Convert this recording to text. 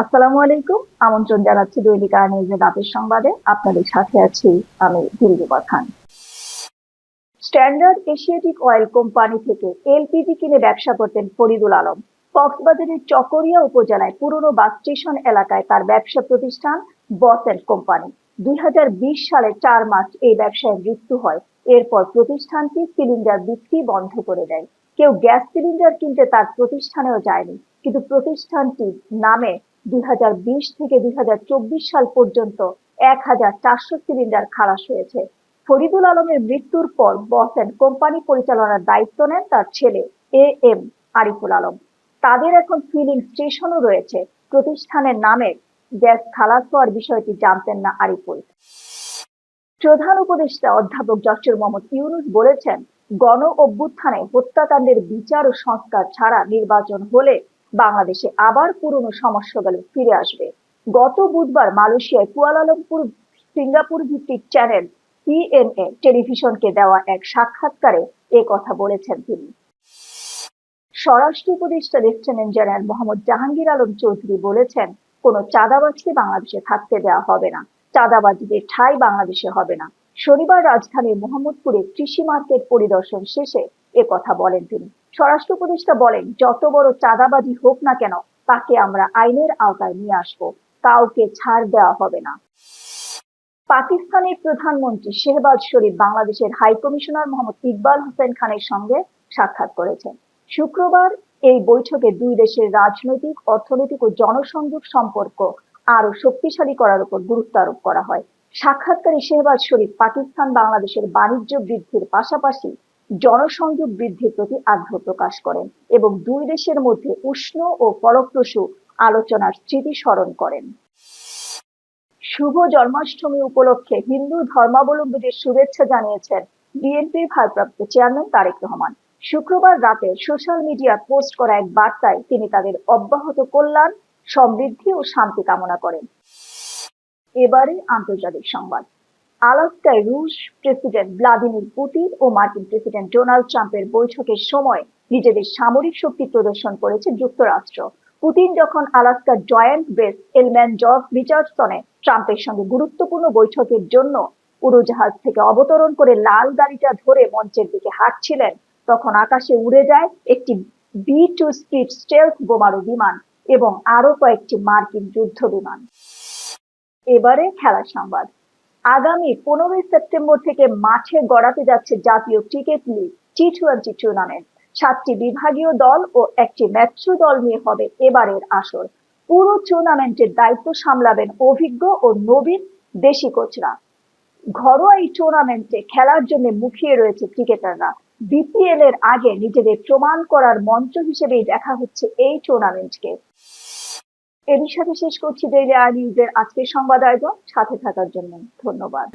আসসালামু আলাইকুম। আমন্ত্রণ জানাচ্ছি দৈনিক আর নিউজের সংবাদে। আপনাদের সাথে আছি আমি Dilruba Khan. Standard Asiatic oil company থেকে এলপিজি কিনে ব্যবসা করতেন ফরিদুল আলম। কক্সবাজারের চকরিয়া উপজেলায় পুরনো বাস স্টেশন এলাকায় তার ব্যবসা প্রতিষ্ঠান বস কোম্পানি। দুই হাজার বিশ সালে চার মার্চ এই ব্যবসায় মৃত্যু হয়। এরপর প্রতিষ্ঠানটি সিলিন্ডার বিক্রি বন্ধ করে দেয়। কেউ গ্যাস সিলিন্ডার কিনতে তার প্রতিষ্ঠানেও যায়নি। কিন্তু প্রতিষ্ঠানটির নামে থেকে সাল পর্যন্ত এক হাজার চারশো সিলিন্ডার খালাস হয়েছে। ফরিদুল আলমের মৃত্যুর পর কোম্পানি পরিচালনার দায়িত্ব নেন তার ছেলে এ এম আরিফুল আলম। তাদের এখন ফিলিং স্টেশনও রয়েছে। প্রতিষ্ঠানের নামে গ্যাস খালাস হওয়ার বিষয়টি জানতেন না আরিফুল। প্রধান উপদেষ্টা অধ্যাপক ডক্টর মোহাম্মদ ইউনুস বলেছেন, গণ অভ্যুত্থানে হত্যাকাণ্ডের বিচার ও সংস্কার ছাড়া নির্বাচন হলে বাংলাদেশে আবার পুরনো সমস্যাগুলো ফিরে আসবে। গত বুধবার মালয়েশিয়ায় কুয়ালালামপুর, সিঙ্গাপুর ভিত্তিক চ্যানেল সিএনএ টেলিভিশনকে দেওয়া এক সাক্ষাৎকারে এ কথা বলেছেন তিনি। স্বরাষ্ট্র উপদেষ্টা লেফটেন্যান্ট জেনারেল মোহাম্মদ জাহাঙ্গীর আলম চৌধুরী বলেছেন, কোনো চাঁদাবাজকে বাংলাদেশে থাকতে দেওয়া হবে না। চাঁদাবাজিদের ঠাই বাংলাদেশে হবে না। শনিবার রাজধানীর মোহাম্মদপুরে কৃষি মার্কেট পরিদর্শন শেষে কথা বলেন তিনি। স্বরাষ্ট্র উপদেষ্টা বলেন, যত বড় চাঁদাবাজি হোক না কেন, তাকে আমরা আইনের আওতায় নিয়ে আসব। কাউকে ছাড় দেওয়া হবে না। পাকিস্তানের প্রধানমন্ত্রী শেহবাজ শরীফ বাংলাদেশের হাই কমিশনার মোহাম্মদ ইকবাল হোসেন খানের সঙ্গে সাক্ষাৎ করেছেন। শুক্রবার এই বৈঠকে দুই দেশের রাজনৈতিক, অর্থনৈতিক ও জনসংযোগ সম্পর্ক আরও শক্তিশালী করার উপর গুরুত্ব আরোপ করা হয়। সাক্ষাৎকারী শেহবাজ শরীফ পাকিস্তান বাংলাদেশের বাণিজ্য বৃদ্ধির পাশাপাশি জনসংযোগ বৃদ্ধির প্রতি আগ্রহ প্রকাশ করেন এবং দুই দেশের মধ্যে উষ্ণ ও ফলপ্রসূ আলোচনার স্মৃতি স্মরণ করেন। শুভ জন্মাষ্টমী উপলক্ষে হিন্দু ধর্মাবলম্বীদের শুভেচ্ছা জানিয়েছেন বিএনপির ভারপ্রাপ্ত চেয়ারম্যান তারেক রহমান। শুক্রবার রাতে সোশ্যাল মিডিয়া পোস্ট করা এক বার্তায় তিনি তাদের অব্যাহত কল্যাণ, সমৃদ্ধি ও শান্তি কামনা করেন। এবারে আন্তর্জাতিক সংবাদ। আলাস্কায় রুশ প্রেসিডেন্ট ভ্লাদিমির পুতিন ও মার্কিন প্রেসিডেন্ট ডোনাল্ড ট্রাম্পের বৈঠকের সময় নিজেদের সামরিক শক্তি প্রদর্শন করেছে যুক্তরাষ্ট্র। পুতিন যখন আলাস্কার জয়েন্ট বেস এলম্যান জর্জ রিচার্ডসনে ট্রাম্পের সঙ্গে গুরুত্বপূর্ণ বৈঠকের জন্য উড়োজাহাজ থেকে অবতরণ করে লাল গাড়িটা ধরে মঞ্চের দিকে হাঁটছিলেন, তখন আকাশে উড়ে যায় একটি বি টু স্পিড স্টেলথ বোমারু বিমান এবং আরও কয়েকটি মার্কিন যুদ্ধ বিমান। এবারে খেলার সংবাদ। আগামী পনেরোই সেপ্টেম্বর থেকে মাঠে গড়াতে যাচ্ছে জাতীয় cricket league T twenty tournament সাতটি বিভাগীয় দল ও একটি মেট্রো দল নিয়ে হবে এবারের আসর। পুরো টুর্নামেন্টের দায়িত্ব সামলাবেন অভিজ্ঞ ও নবীন দেশি কোচরা। ঘরোয়া এই টুর্নামেন্টে খেলার জন্য মুখিয়ে রয়েছে ক্রিকেটাররা। বিপিএল এর আগে নিজেদের প্রমাণ করার মঞ্চ হিসেবেই দেখা হচ্ছে এই টুর্নামেন্টকে এরই সাথে শেষ করছি ডেইলি আর নিউজের আজকের সংবাদ আয়োজন সাথে থাকার জন্য। ধন্যবাদ।